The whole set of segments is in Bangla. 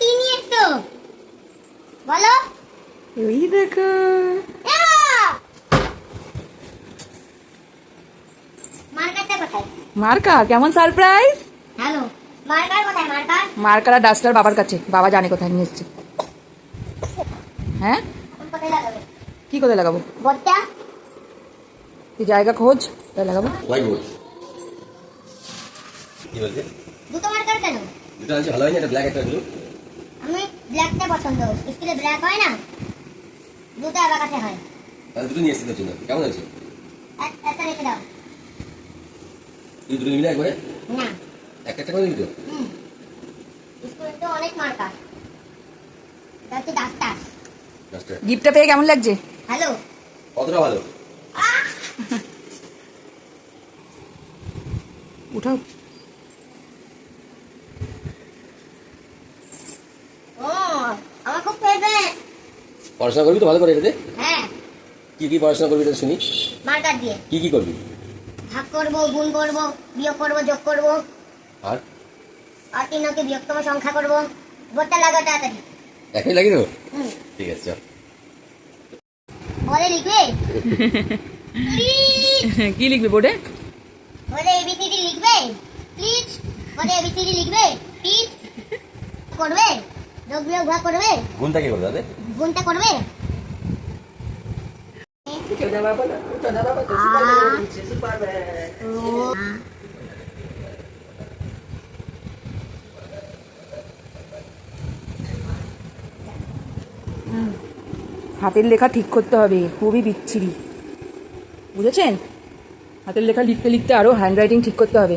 কি নিয়ে এসছো বলো। ওই দেখো। মার্কারটা কোথায়? মার্কা কেমন সারপ্রাইজ হ্যালো মার্কার কোথায় মার্কার? মার্কার আর ডাস্টার বাবার কাছে। বাবা জানে কোথায় নিয়ে এসছে। হ্যাঁ? কোথায় লাগাবে? কি কোথায় লাগাবো? বোর্ডটা তুই জায়গা খোঁজ তাই লাগাবো? দুটো মার্কার কেন? দুটো আনছি ভালো হয়নি একটা ব্ল্যাক একটা ব্লু ব্ল্যাকটা পছন্দ। স্কুলে ব্ল্যাক হয় না? দুটো আবার কাছে হয়। তাহলে দুটো নিয়ে এসেছি তোর জন্য কেমন আছে একটা রেখে দাও। তুই দুটো নিবি না একবারে? না। একটা একটা করে নিবি তো? হুম। স্কুলে তো অনেক মার্কার এটা হচ্ছে ডাক্তার ডাস্টার গিফটটা পেয়ে কেমন লাগছে? হ্যালো কতটা ভালো? উঠাও। পড়াশোনা করবি তো ভালো করে এটাতে? হ্যাঁ। কি কি পড়াশোনা করবি এটা শুনি? মার্কার দিয়ে। কি কি করবি? ভাগ করব গুণ করব বিয়োগ করব যোগ করব। আর? আর তিন অঙ্কে বিয়োগতম সংখ্যা করব। লাগা তাড়াতাড়ি। দেবো? ঠিক আছে চল। বলে লিখবে? কি লিখবে বোর্ডে? বলে এবিসিডি লিখবে? প্লিজ। বলে এবিসিডি লিখবে? প্লিজ। করবে? যোগ বিয়োগ ভাগ করবে? গুণটা কি করবে দাদা গুণটা করবে? হাতের লেখা ঠিক করতে হবে খুবই বিচ্ছিরি। বুঝেছেন? হাতের লেখা লিখতে লিখতে আরও হ্যান্ডরাইটিং ঠিক করতে হবে।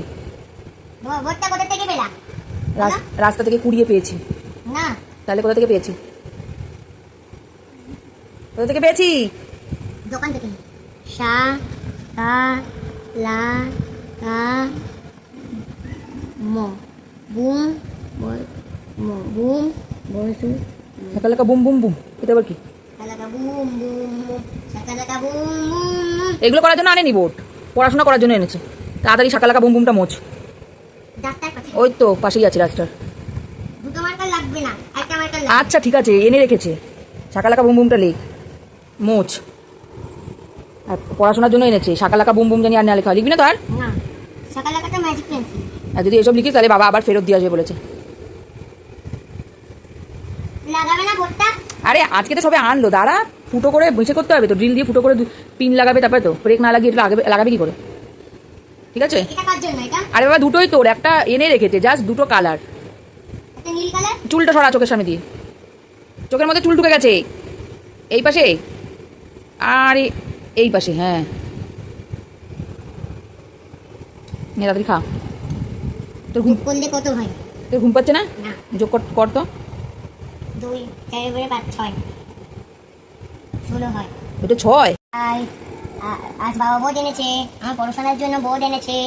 রাস্তা থেকে কুড়িয়ে পেয়েছি। না। তাহলে কোথা থেকে পেয়েছি? কোথা থেকে পেয়েছি? দোকান থেকে। সা কা লা কা ম। বুম বুম বসু লেখা লেখা বুম বুম বুম। এটা আবার কি? এগুলো করার জন্য আনেনি বোর্ড পড়াশোনা করার জন্য এনেছে। তাড়াতাড়ি সাকালাকা বুম বুমটা মোচ। ওই তো পাশেই আছে রাস্তার। আচ্ছা ঠিক আছে এনে রেখেছে। সাকালাকা বুম বুমটা লেখ। মোচ। আর পড়াশোনার জন্য এনেছে। সাকালাকা বুম বুম জানি আর না লেখা। লিখবি না তো আর আর যদি এসব লিখিস তাহলে বাবা আবার ফেরত দিয়ে আসবে বলেছে। লাগাবে না বোর্ডটা আরে আজকে তো সবে আনলো। দাঁড়া ফুটো করে বেঁচে করতে হবে তো। ড্রিল দিয়ে ফুটো করে পিন লাগাবে তারপরে তো। ব্রেক না লাগিয়ে এটা লাগাবে লাগাবে কি করে? ঠিক আছে? এটা কার জন্য এটা? আরে বাবা দুটোই তোর। একটা এনে রেখেছে জাস্ট দুটো কালার। একটা নীল কালার? চুলটা সরা চোখের সামনে দিয়ে। চোখের মধ্যে চুল ঢুকে গেছে। এই পাশে? আর এই পাশে হ্যাঁ। তাড়াতাড়ি খা। তোর ঘুম করলে কত হয়? তোর ঘুম পাচ্ছে না? যোগ কর তো। দুই চার উপরে পাঁচ ছয়। ষোলো হয়। ওটা ছয়? আজ বাবা বোর্ড এনেছে আমার পড়াশোনার জন্য বোর্ড এনেছে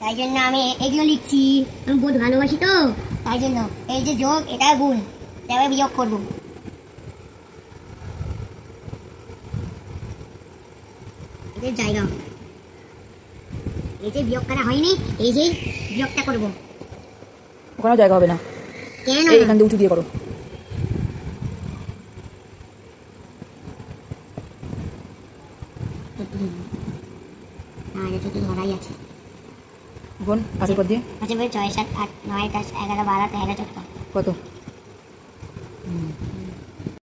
তাই জন্য আমি এগুলো লিখছি। আমি বোর্ড ভালোবাসি তো তাই জন্য। এই যে যোগ এটা গুণ তবে বিয়োগ করব। এদের জায়গা এই যে বিয়োগ করা হয়নি এই যে বিয়োগটা করব। ওখানেও জায়গা হবে না। কেন? এখান থেকে উঁচু দিয়ে করো। দিয়ে। আচ্ছা বেশ ছয় সাত আট নয় দশ এগারো বারো তেরো চোদ্দ। কত?